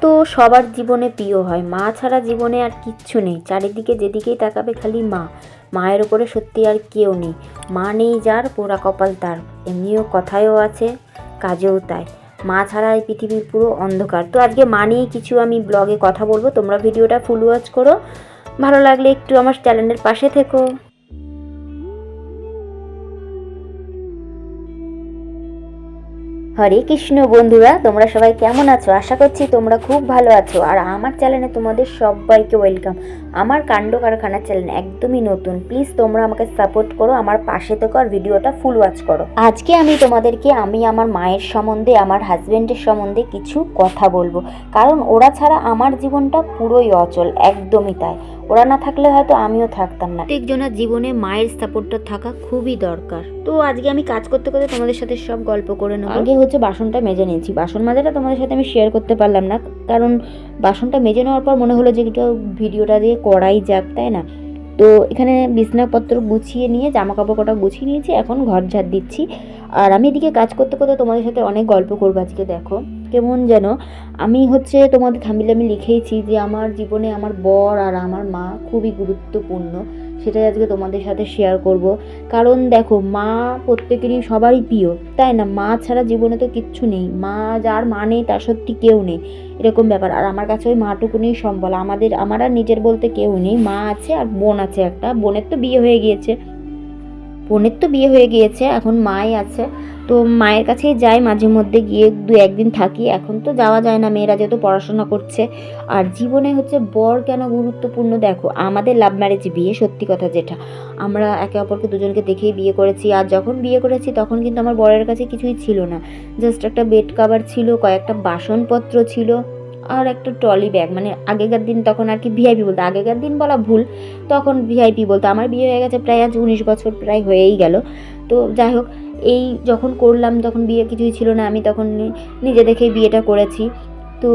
তো সবার জীবনে প্রিয় হয়। মা ছাড়া জীবনে আর কিচ্ছু নেই। চারিদিকে যেদিকেই তাকাবে খালি মা। মায়ের ওপরে সত্যি আর কেউ নেই। মা নেই যার, পোড়া কপাল তার। এমনিও কথায়ও আছে, কাজেও তাই। মা ছাড়া এই পৃথিবীর পুরো অন্ধকার। তো আজকে মা নিয়ে কিছু আমি ব্লগে কথা বলব। তোমরা ভিডিওটা ফুল ওয়াচ করো। ভালো লাগলে একটু আমার চ্যানেলের পাশে থেকো। হরে কৃষ্ণ বন্ধুরা, তোমরা সবাই কেমন আছো? আশা করছি তোমরা খুব ভালো আছো। আর আমার চ্যানেলে তোমাদের সবাইকে ওয়েলকাম। আমার কাণ্ড কারখানা চ্যানেল একদমই নতুন। প্লিজ তোমরা আমাকে সাপোর্ট করো, আমার পাশে থেকো আর ভিডিওটা ফুল ওয়াচ করো। আজকে আমি তোমাদেরকে, আমি আমার মায়ের সম্বন্ধে, আমার হাজব্যান্ডের সম্বন্ধে কিছু কথা বলব। কারণ ওরা ছাড়া আমার জীবনটা পুরোই অচল, একদমই তাই। ওরা না থাকলে হয়তো আমিও থাকতাম না। প্রত্যেকজনের জীবনে মায়ের সাপোর্টটা থাকা খুবই দরকার। তো আজকে আমি কাজ করতে করতে তোমাদের সাথে সব গল্প করে নেব। আগে হচ্ছে বাসনটা মেজে নিয়েছি। বাসন মাজাটা তোমাদের সাথে আমি শেয়ার করতে পারলাম না কারণ বাসনটা মেজে নেওয়ার পর মনে হলো যে একটু ভিডিওটা দিয়ে করাই যাক তাই না? তো এখানে বিছনাপত্র গুছিয়ে নিয়ে জামা কাপড় কটা গুছিয়ে নিয়েছি এখন ঘর ঝাড় দিচ্ছি। আর আমি এদিকে কাজ করতে করতে তোমাদের সাথে অনেক গল্প করব আজকে দেখো। কেমন যেন। আমি হচ্ছে তোমাদের থামিলে আমি লিখেইছি যে আমার জীবনে আমার বর আর আমার মা খুবই গুরুত্বপূর্ণ। সেটাই আজকে তোমাদের সাথে শেয়ার করব। কারণ দেখো, মা প্রত্যেকেরই সবারই প্রিয়, তাই না? মা ছাড়া জীবনে তো কিচ্ছু নেই। মা যার মা নেই, তার সত্যি কেউ নেই। এরকম ব্যাপার। আর আমার কাছে ওই মাটুকুনি সম্বল। আমাদের, আমার আর নিজের বলতে কেউ নেই। মা আছে আর বোন আছে একটা। বোনের তো বিয়ে হয়ে গিয়েছে। বোনের তো বিয়ে হয়ে গিয়েছে, এখন মাই আছে। তো মায়ের কাছেই যাই, মাঝে মধ্যে গিয়ে দু একদিন থাকি। এখন তো যাওয়া যায় না, মেয়েরা যেহেতু পড়াশোনা করছে। আর জীবনে হচ্ছে বর কেন গুরুত্বপূর্ণ? দেখো, আমাদের লাভ ম্যারেজ বিয়ে সত্যি কথা যেটা। আমরা একে অপরকে দুজনকে দেখেই বিয়ে করেছি। আর যখন বিয়ে করেছি, তখন কিন্তু আমার বরের কাছে কিছুই ছিল না। জাস্ট একটা বেড কাভার ছিল, কয়েকটা বাসনপত্র ছিল। আর একটা ট্রলি ব্যাগ। মানে আগেকার দিন তখন আর কি ভিআইপি বলতো। আগেকার দিন বলা ভুল, তখন ভিআইপি বলতো। আমার বিয়ে হয়ে গেছে প্রায় আজ উনিশ বছর প্রায় হয়েই গেল। তো যাই হোক, এই যখন করলাম তখন বিয়ে কিছুই ছিল না। আমি তখন নিজে দেখেই বিয়েটা করেছি। তো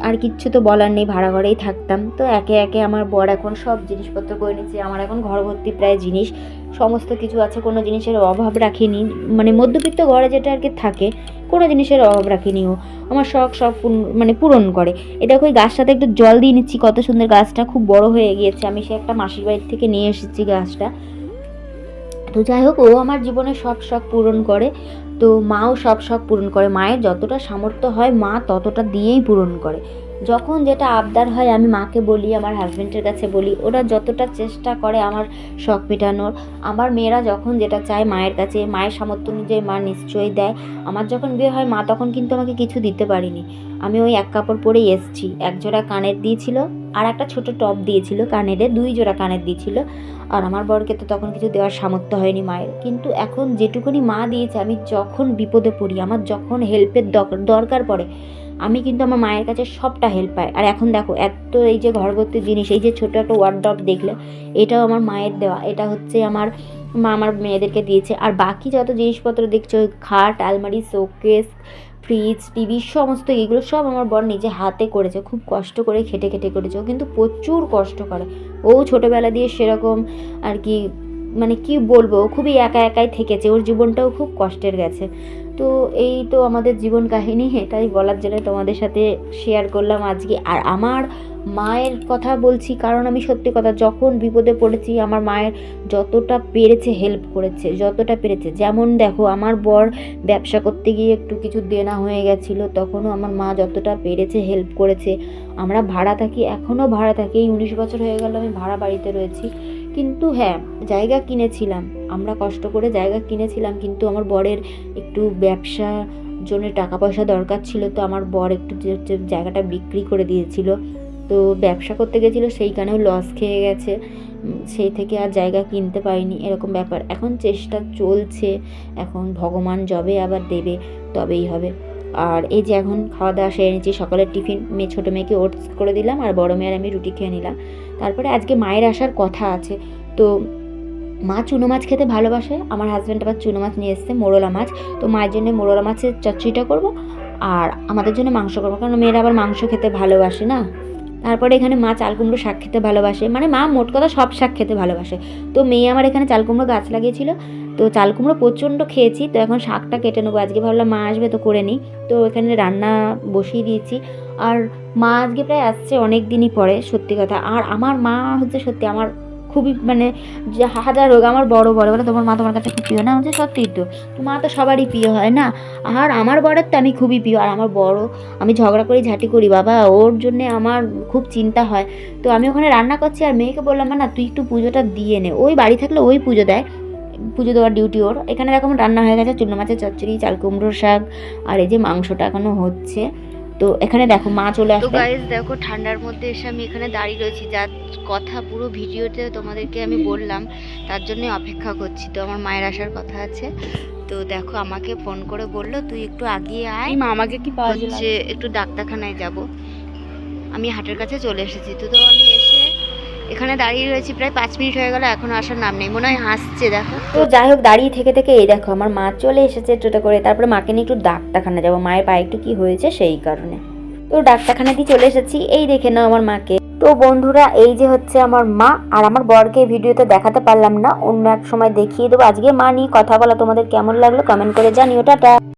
আর কিচ্ছু তো বলার নেই ভাড়া ঘরেই থাকতাম। তো একে একে আমার বর এখন সব জিনিসপত্র করে নিচ্ছে আমার এখন ঘর ভর্তি প্রায় জিনিস। সমস্ত কিছু আছে, কোনো জিনিসের অভাব রাখিনি। মানে মধ্যবিত্ত ঘরে যেটা আর কি থাকে, কোনো জিনিসের অভাব রাখিনি ও। আমার শখ সব মানে পূরণ করে। এটা ওই গাছটাতে একটু জল দিয়ে নিচ্ছি, কত সুন্দর গাছটা, খুব বড় হয়ে গিয়েছে। আমি সে একটা মাসির বাড়ির থেকে নিয়ে এসেছি গাছটা। তো যাই হোক, ও আমার জীবনে সব শখ পূরণ করে। তো মাও সব শখ পূরণ করে। মায়ের যতটা সামর্থ্য হয়, মা ততটা দিয়েই পূরণ করে। যখন যেটা আবদার হয়, আমি মাকে বলি, আমার হাজব্যান্ডের কাছে বলি, ওরা যতটা চেষ্টা করে আমার শখ মেটানোর। আমার মেয়েরা যখন যেটা চায় মায়ের কাছে, মায়ের সামর্থ্য অনুযায়ী মা নিশ্চয়ই দেয়। আমার যখন বিয়ে হয়, মা তখন কিন্তু আমাকে কিছু দিতে পারিনি। আমি ওই এক কাপড় পরেই এসছি। এক জোড়া কানের দিয়েছিল আর একটা ছোট টপ দিয়েছিল কানেরে, দুই জোড়া কানের দিয়েছিল। আর আমার বরকে তো তখন কিছু দেওয়ার সামর্থ্য হয়নি মায়ের। কিন্তু এখন যেটুকুনি মা দিয়েছে, আমি যখন বিপদে পড়ি, আমার যখন হেল্পের দরকার পড়ে, আমি কিন্তু আমার মায়ের কাছে সবটা হেল্প পাই। আর এখন দেখো, এত এই যে ঘরভর্তি জিনিস, এই যে ছোটো একটা ওয়ার্ড্রপ দেখলে, এটাও আমার মায়ের দেওয়া। এটা হচ্ছে আমার মা আমার মেয়েদেরকে দিয়েছে। আর বাকি যত জিনিসপত্র দেখছ, খাট, আলমারি শোকেস ফ্রিজ টিভি সমস্ত এগুলো সব আমার বর নিজে হাতে করেছে। খুব কষ্ট করে খেটে খেটে করেছে। ও কিন্তু প্রচুর কষ্ট করে। ও ছোটোবেলা দিয়ে সেরকম আর কি মানে কি বলব, ও খুবই একা একাই থেকেছে। ওর জীবনটাও খুব কষ্টের গেছে। তো এই তো আমাদের জীবন কাহিনী। এটাই বলার জন্য তোমাদের সাথে শেয়ার করলাম আজকে। আর আমার মায়ের কথা বলছি, কারণ আমি সত্যি কথা যখন বিপদে পড়েছি, আমার মায়ের যতটা পেরেছে হেল্প করেছে, যতটা পেরেছে। যেমন দেখো, আমার বর ব্যবসা করতে গিয়ে একটু কিছু দেনা হয়ে গেছিল, তখনও আমার মা যতটা পেরেছে হেল্প করেছে। আমরা ভাড়া থাকি, এখনও ভাড়া থাকি, এই উনিশ বছর হয়ে গেল আমি ভাড়া বাড়িতে রয়েছি। কিন্তু হ্যাঁ জায়গা কিনেছিলাম, আমরা কষ্ট করে জায়গা কিনেছিলাম, কিন্তু আমার বরের একটু ব্যবসা জন্য টাকা পয়সা দরকার ছিল, তো আমার বর একটু জায়গাটা বিক্রি করে দিয়েছিল। তো ব্যবসা করতে গেছিল, সেইখানেও লস খেয়ে গেছে। সেই থেকে আর জায়গা কিনতে পারিনি, এরকম ব্যাপার। এখন চেষ্টা চলছে, এখন ভগবান যবে আবার দেবে, তবেই হবে। আর এই যে এখন খাওয়া দাওয়া সেরে নিচ্ছি, সকালের টিফিন, মেয়ে, ছোটো মেয়েকে ওটস করে দিলাম, আর বড় মেয়ের আমি রুটি খেয়ে নিলাম। তারপরে আজকে মায়ের আসার কথা আছে। তো মা চুনো মাছ খেতে ভালোবাসে, আমার হাজব্যান্ড আবার চুনো মাছ নিয়ে এসছে, মোরলা মাছ। তো মায়ের জন্য মোরলা মাছের চচ্চড়িটা করব, আর আমাদের জন্য মাংস করব, কারণ মেয়েরা আবার মাংস খেতে ভালোবাসে না। তারপরে এখানে মা চাল কুমড়ো শাক খেতে ভালোবাসে। মানে মা মোট কথা সব শাক খেতে ভালোবাসে। তো মেয়ে আমার এখানে চাল কুমড়ো গাছ লাগিয়েছিল। তো চাল কুমড়ো প্রচণ্ড খেয়েছি। তো এখন শাকটা কেটে নেব। আজকে ভাবলাম মা আসবে তো করে নিই। তো এখানে রান্না বসিয়ে দিয়েছি। আর মা আজকে প্রায় আসছে অনেক দিনই পরে, সত্যি কথা। আর আমার মা হচ্ছে সত্যি আমার খুবই মানে যে হাজার হোক আমার বড় বড়, বলে তোমার মা তোমার কাছে খুব প্রিয় না? হচ্ছে সত্যিই তো তো। মা তো সবারই প্রিয়, হয় না? আর আমার বরের তো আমি খুবই প্রিয়, আর আমার বড়, আমি ঝগড়া করি, ঝাঁটি করি, বাবা, ওর জন্যে আমার খুব চিন্তা হয়। তো আমি ওখানে রান্না করছি, আর মেয়েকে বললাম না, তুই একটু পুজোটা দিয়ে নে। ওই বাড়ি থাকলে ওই পুজো দেয়, পুজো দেওয়ার ডিউটি ওর। এখানে দেখো, রান্না হয়ে গেছে চুনো মাছের চচ্চড়ি, চাল কুমড়োর শাক, আর এই যে মাংসটা এখনও হচ্ছে। তো এখানে দেখো মা চলে আসলো। তো গাইজ দেখো ঠান্ডার মধ্যে এসে আমি এখানে দাঁড়িয়ে রয়েছি। যার কথা পুরো ভিডিওতে তোমাদেরকে আমি বললাম তার জন্য অপেক্ষা করছি। তো আমার মায়ের আসার কথা আছে। তো দেখো আমাকে ফোন করে বলল তুই একটু আগিয়ে আয়। মা আমাকে কি পাওয়া হচ্ছে একটু ডাক্তারখানায় যাব। আমি হাটের কাছে চলে এসেছি। তো তো আমি এসে এখানে দাঁড়িয়ে রয়েছি প্রায় পাঁচ মিনিট হয়ে গেল, এখনও আসার নাম নেই। মনে হয় হাসছে, দেখো। তো যাই হোক, দাঁড়িয়ে থেকে থেকে এই দেখো, আমার মা চলে এসেছে টোটো করে। তারপরে মাকে নিয়ে একটু ডাক্তারখানা যাব। মায়ের পায়ে একটু কি হয়েছে সেই কারণে। তো ডাক্তারখানা দিয়ে চলে এসেছি। এই দেখে নাও আমার মাকে। তো বন্ধুরা, এই যে হচ্ছে আমার মা, আর আমার বরকে ভিডিওতে দেখাতে পারলাম না। অন্য এক সময় দেখিয়ে দেবো। আজকে মা নিয়ে কথা বলা তোমাদের কেমন লাগল কমেন্ট করে জানিও। টাটা।